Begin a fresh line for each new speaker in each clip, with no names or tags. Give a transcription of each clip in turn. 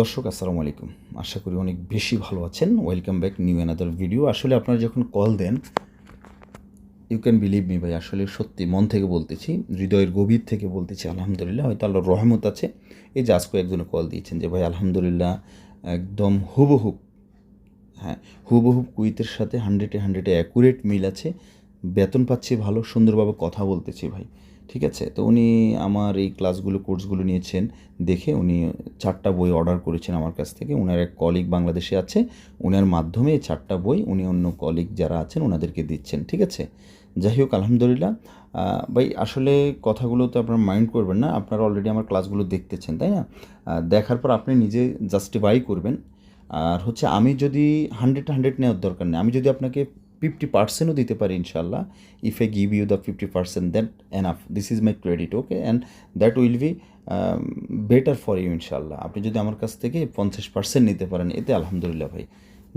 দর্শক, আসসালামু আলাইকুম। আশা করি অনেক বেশি ভালো আছেন। Welcome back new another video আসলে আপনারা যখন কল দেন ইউ ক্যান বিলিভ মি ভাই, আসলে সত্যি মন থেকে বলতেছি, হৃদয়ের গভীর থেকে বলতেছি, আলহামদুলিল্লাহ, হয়তো আল্লাহর রহমত আছে। এই যে আজকে একজনে কল দিয়েছেন যে, ভাই, আলহামদুলিল্লাহ, একদম হুবহুব হ্যাঁ হুবহুব কুইতের সাথে হান্ড্রেডে হান্ড্রেডে অ্যাকুরেট মিল আছে। বেতন পাচ্ছি ভালো, সুন্দরভাবে কথা বলতেছি ভাই। ঠিক আছে? তো উনি আমার এই ক্লাসগুলো, কোর্সগুলো নিয়েছেন। দেখে উনি চারটা বই অর্ডার করেছেন আমার কাছ থেকে। ওনার এক কলিগ বাংলাদেশে আছে। ওনার মাধ্যমে এই চারটা বই উনি অন্য কলিগ যারা আছেন ওনাদেরকে দিচ্ছেন, ঠিক আছে? যাই হোক, আলহামদুলিল্লাহ। ভাই, আসলে কথাগুলো তো আপনার মাইন্ড করবেন না। আপনারা অলরেডি আমার ক্লাসগুলো দেখতেছেন, তাই না? দেখার পর আপনি নিজে জাস্টিফাই করবেন। আর হচ্ছে আমি যদি হান্ড্রেড হান্ড্রেড নেওয়ার দরকার নেই, আমি যদি আপনাকে ফিফটি পার্সেন্টও দিতে পারি ইনশাল্লাহ if I give you the fifty percent that enough this is my credit okay and that will be better for you ইনশাল্লাহ আপনি যদি আমার কাছ থেকে পঞ্চাশ পার্সেন্ট নিতে পারেন, এতে আলহামদুলিল্লাহ ভাই।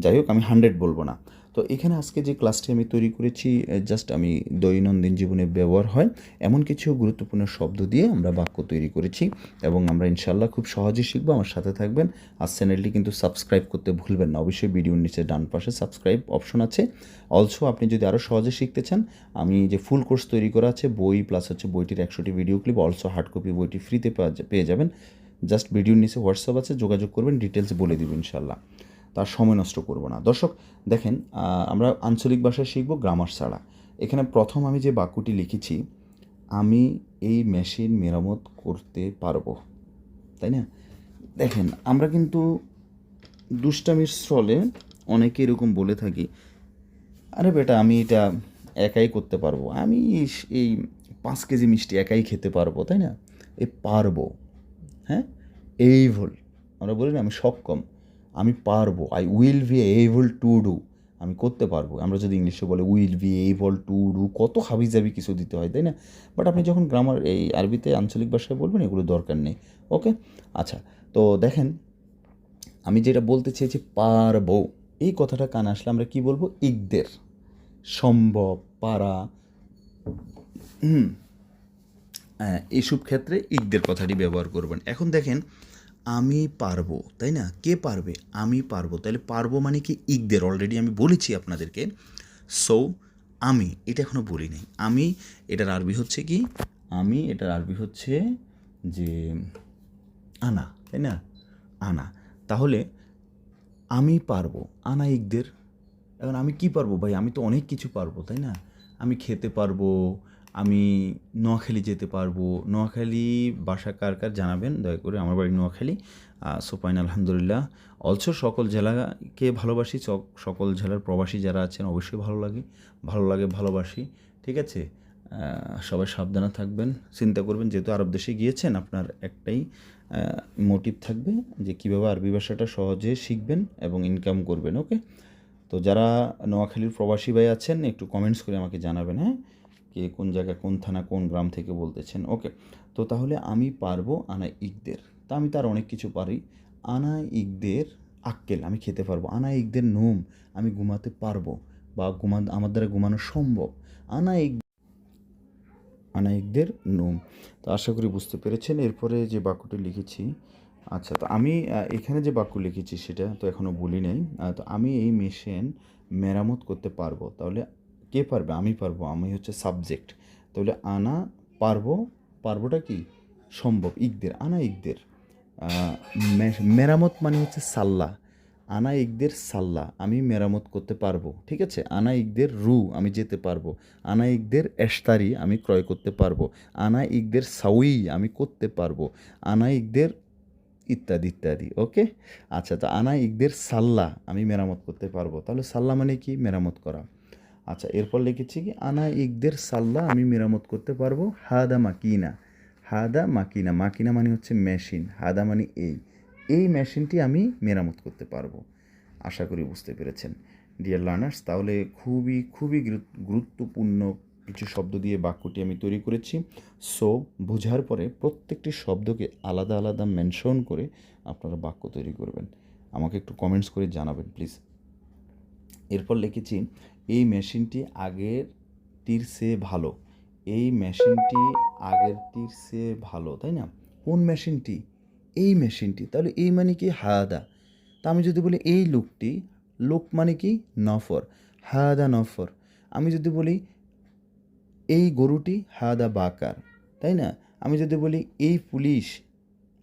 যাই হোক, আমি হান্ড্রেড বলব না। তো এখানে আজকে যে ক্লাসটি আমি তৈরি করেছি জাস্ট আমি দৈনন্দিন জীবনে ব্যবহার হয়, এমন কিছু গুরুত্বপূর্ণ শব্দ দিয়ে আমরা বাক্য তৈরি করেছি এবং আমরা ইনশাল্লাহ খুব সহজেই শিখব। আমার সাথে থাকবেন আর চ্যানেলটি কিন্তু সাবস্ক্রাইব করতে ভুলবেন না। অবশ্যই ভিডিওর নিচে ডান পাশে সাবস্ক্রাইব অপশন আছে। অলসো আপনি যদি আরও সহজে শিখতে চান, আমি যে ফুল কোর্স তৈরি করা আছে, বই প্লাস হচ্ছে বইটির একশোটি video clip also hard copy বইটি ফ্রিতে পেয়ে যাবেন। জাস্ট ভিডিওর নিচে হোয়াটসঅ্যাপ আছে, যোগাযোগ করবেন ডিটেলস বলে দিব ইনশাল্লাহ তার সময় নষ্ট করব না। দর্শক, দেখেন আমরা আঞ্চলিক ভাষায় শিখব গ্রামার ছাড়া। এখানে প্রথম আমি যে বাক্যটি লিখেছি, আমি এই মেশিন মেরামত করতে পারব। তাই না? দেখেন, আমরা কিন্তু দুষ্টামির স্থলে অনেকে এরকম বলে থাকি, আরে বেটা, আমি এটা একাই করতে পারব। আমি এই- পাঁচ কেজি মিষ্টি একাই খেতে পারব। তাই না? এই পারব। হ্যাঁ? এই ভুল। আমরা বলি না, আমি সক্ষম আমি পারব I will be able to do আমি করতে পারব। আমরা যদি ইংলিশে বলে will be able to do কত হাবি জাবি কিছু দিতে হয়, তাই না? বাট আপনি যখন গ্রামার এই আরবিতে আঞ্চলিক ভাষায় বলবেন, এগুলো দরকার নেই ওকে আচ্ছা তো দেখেন, আমি যেটা বলতে চেয়েছি, পারব, এই কথাটা কানে আসলে আমরা কি বলব? ইকদের, সম্ভব, পারা এইসব ক্ষেত্রে ইকদের কথাটি ব্যবহার করবেন। এখন দেখেন আমি পারব, তাই না? কে পারবে? আমি পারব। তাহলে পারব মানে কি? ইকদের। অলরেডি আমি বলেছি আপনাদেরকে। সো আমি, এটা এখনও বলি নাই। আমি, এটার আরবি হচ্ছে কি? আমি, এটার আরবি হচ্ছে যে, আনা, তাই না? আনা। তাহলে, আমি পারব। আনা ইকদের। এখন আমি কি পারব? ভাই, আমি তো অনেক কিছু পারব, তাই না? আমি খেতে পারব আমি নোয়াখালী যেতে পারব। নোয়াখালী বাসা কার কার জানাবেন? দয়া করে আমার বাড়ি নোয়াখালী। সোপাইন আলহামদুলিল্লাহ। অলসো সকল জেলাকে ভালোবাসি সকল জেলার প্রবাসী যারা আছেন অবশ্যই ভালো লাগে ভালো লাগে, ভালোবাসি। ঠিক আছে? সবাই সাবধানে থাকবেন, চিন্তা করবেন, যেহেতু আরব দেশে গিয়েছেন, আপনার একটাই মোটিভ থাকবে যে কীভাবে আরবি ভাষাটা সহজে শিখবেন এবং ইনকাম করবেন ওকে তো যারা নোয়াখালীর প্রবাসী ভাই আছেন, একটু কমেন্টস করে আমাকে জানাবেন হ্যাঁ? কে কোন জায়গায় কোন থানা কোন গ্রাম থেকে বলতেছেন, ওকে। তো তাহলে আমি পারব আনা ইকদের তা আমি তার অনেক কিছু পারি। আনা ইকদের আক্কেল, আমি খেতে পারব। আনা ইকদের নোম আমি ঘুমাতে পারব বা ঘুমা আমার দ্বারা ঘুমানো সম্ভব। আনা ইক আনায়িকদের নোম। তো আশা করি বুঝতে পেরেছেন। এরপরে যে বাক্যটি লিখেছি আচ্ছা তো আমি এখানে যে বাক্য লিখেছি সেটা তো এখনও বলি নাই। তো আমি এই মেশিন মেরামত করতে পারব। তাহলে কে পারবে? আমি পারব। আমি হচ্ছে সাবজেক্ট তাহলে আনা, পারব, পারবোটা কি? সম্ভব, ইকদের। আনা, ইকদের। মেরামত মানে হচ্ছে সাল্লা। আনা, ইকদের, সাল্লা। আমি মেরামত করতে পারব। ঠিক আছে? আনা, ইকদের, রু, আমি যেতে পারব। আনা, ইকদের এস্তারি আমি ক্রয় করতে পারব। আনা, ইকদের, সাউই, আমি করতে পারব। আনা, ইকদের, ইত্যাদি ইত্যাদি। ওকে? আচ্ছা তো আনা, ইকদের, সাল্লা আমি মেরামত করতে পারব। তাহলে সাল্লা মানে কি? মেরামত করা। আচ্ছা এরপর লিখেছি কি, আনা ইকদের সাল্লা আমি মেরামত করতে পারব, হাদা মাকিনা। হাদা মাকিনা মাকিনা মানে হচ্ছে মেশিন, হাদা মানে এই। এই মেশিনটি আমি মেরামত করতে পারব। আশা করি বুঝতে পেরেছেন। ডিয়ার লার্নার্স, তাহলে খুবই খুবই গুরুত্বপূর্ণ কিছু শব্দ দিয়ে বাক্যটি আমি তৈরি করেছি। সো, বোঝার পরে প্রত্যেকটি শব্দকে আলাদা আলাদা মেনশন করে আপনারা বাক্য তৈরি করবেন। আমাকে একটু কমেন্টস করে জানাবেন, প্লিজ। এরপর লিখেছি, এই মেশিনটি আগের তীর সে ভালো। এই মেশিনটি আগের তীর সে ভালো, তাই না? কোন মেশিনটি? এই মেশিনটি। তাহলে এই মানে কি? হায়াদা তা আমি যদি বলি, এই লোকটি, লোক মানে কি? নফর। হায়াদা নফর। আমি যদি বলি, এই গরুটি হায়াদা বাকার। তাই না? আমি যদি বলি, এই পুলিশ,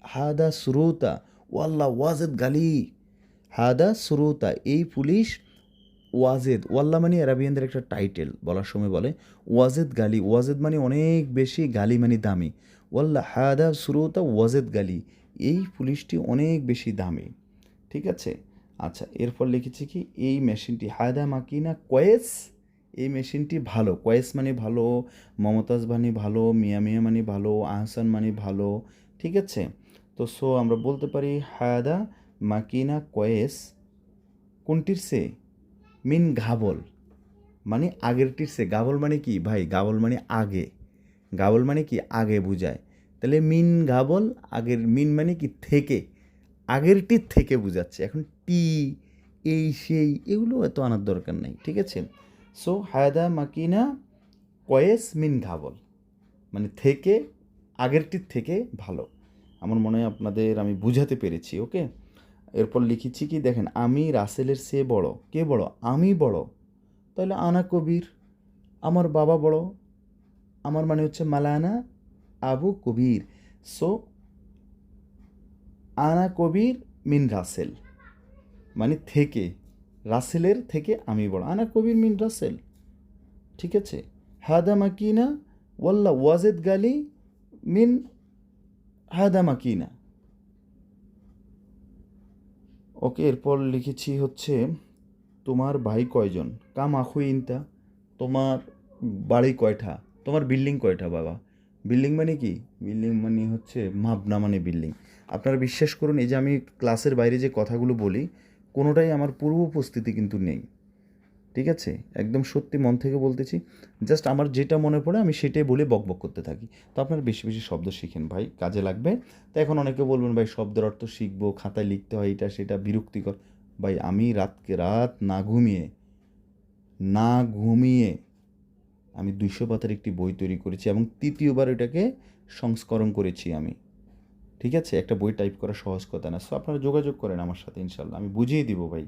হাদা সুরোতা। ওয়াল্লা ওয়াজেদ গালি। হাদা সুরোতা, এই পুলিশ ওয়াজেদ ওয়াল্লা মানে অ্যারাবিয়ানদের একটা টাইটেল বলার সময় বলে, ওয়াজেদ গালি, ওয়াজেদ মানে অনেক বেশি গালি মানে দামি। ওয়াল্লা হাদা সুরোতা ওয়াজেদ গালি, এই পুলিশটি অনেক বেশি দামি। ঠিক আছে? আচ্ছা এরপর লিখেছি কি, এই মেশিনটি হায়দা মাকিনা কয়েস, এই মেশিনটি ভালো। কয়েস মানে ভালো, মমতাজ মানে ভালো, মিয়া মিয়া মানে ভালো, আহসান মানে ভালো। ঠিক আছে? তো সো আমরা বলতে পারি হায়দা মাকিনা কয়েস, কোনটির সে? মিন ঘাবল মানে আগেরটির সে, গাবল মানে কি? ভাই, গাবল মানে আগে। গাবল মানে কি? আগে বুঝায়। তাহলে মিন গাবল, আগের মিন মানে কি? থেকে। আগেরটির থেকে বুঝাচ্ছে। এখন টি, এই, সেই, এগুলো এত আনার দরকার নেই, ঠিক আছে? সো হায়দা মাকিনা কয়েস মিন ঘাবল মানে থেকে আগেরটির থেকে ভালো। আমার মনে হয় আপনাদের আমি বুঝাতে পেরেছি ওকে এরপর লিখেছি কি, দেখেন, আমি রাসেলের সে বড়। কে বড়? আমি বড়। তাহলে আনা কবির, আমার বাবা বড়। আমার মানে হচ্ছে মালানা আবু কবির। সো আনা কবির মিন রাসেল। মানে থেকে, রাসেলের থেকে আমি বড়। আনা কবির মিন রাসেল। ঠিক আছে? হাদা মাকিনা, ওয়াল্লা ওয়াজেদ গালি মিন হাদা মাকিনা। ওকে এরপর লিখেছি হচ্ছে, তোমার ভাই কয়জন? কাম আখুই ইনতা। তোমার বাড়ি কয়টা? তোমার বিল্ডিং কয়টা বাবা? বিল্ডিং মানে কি? বিল্ডিং মানে হচ্ছে মাবনা মানে বিল্ডিং। আপনারা বিশ্বাস করুন, এই যে আমি ক্লাসের বাইরে যে কথাগুলো বলি, কোনোটাই আমার পূর্ব উপস্থিতি কিন্তু নেই। ঠিক আছে? একদম সত্যি মন থেকে বলতেছি। জাস্ট আমার যেটা মনে পড়ে, আমি সেটাই বলে বকবক করতে থাকি। তো আপনারা বেশি বেশি শব্দ শিখেন ভাই, কাজে লাগবে। তো এখন অনেকে বলবেন, ভাই, শব্দের অর্থ শিখব, খাতায় লিখতে হয়, এটা সেটা বিরক্তিকর। ভাই, আমি রাতকে রাত না ঘুমিয়ে না ঘুমিয়ে আমি দুইশো পাতার একটি বই তৈরি করেছি এবং তৃতীয়বার এটাকে সংস্করণ করেছি আমি। ঠিক আছে? একটা বই টাইপ করা সহজ কথা না। সো আপনারা যোগাযোগ করেন আমার সাথে, ইনশাল্লাহ। আমি বুঝিয়ে দিব ভাই।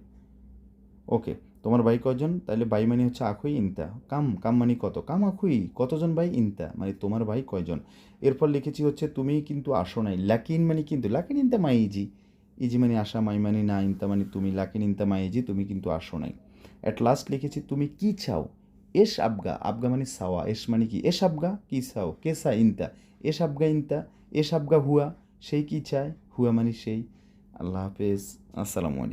ওকে তোমার ভাই কজন তাহলে ভাই মানে হচ্ছে আখুই, ইনতা। কাম কাম মানে কত? কাম, আখুই। কতজন ভাই? ইনতা। মানে তোমার ভাই কয়জন? এরপর লিখেছি হচ্ছে, তুমি কিন্তু আসো নাই। লাকিন মানে কিন্তু, লাকিন, ইনতা মাই ইজি ইজি মানে আসা, মাই মানে না, ইনতা মানে তুমি। লাকিন, ইনতা মাই ইজি তুমি কিন্তু আসো নাই। অ্যাট লাস্ট লিখেছি, তুমি কি চাও? এস আবগা। আবগা মানে সাওয়া। এস মানে কি? এস আবগা? কি চাও? কে সা ইনতা। এস আবগা, ইনতা। এস আবগা, হুয়া। সেই কি চায়? হুয়া মানে সেই। আল্লাহ হাফেজ। আসসালামু আলাইকুম।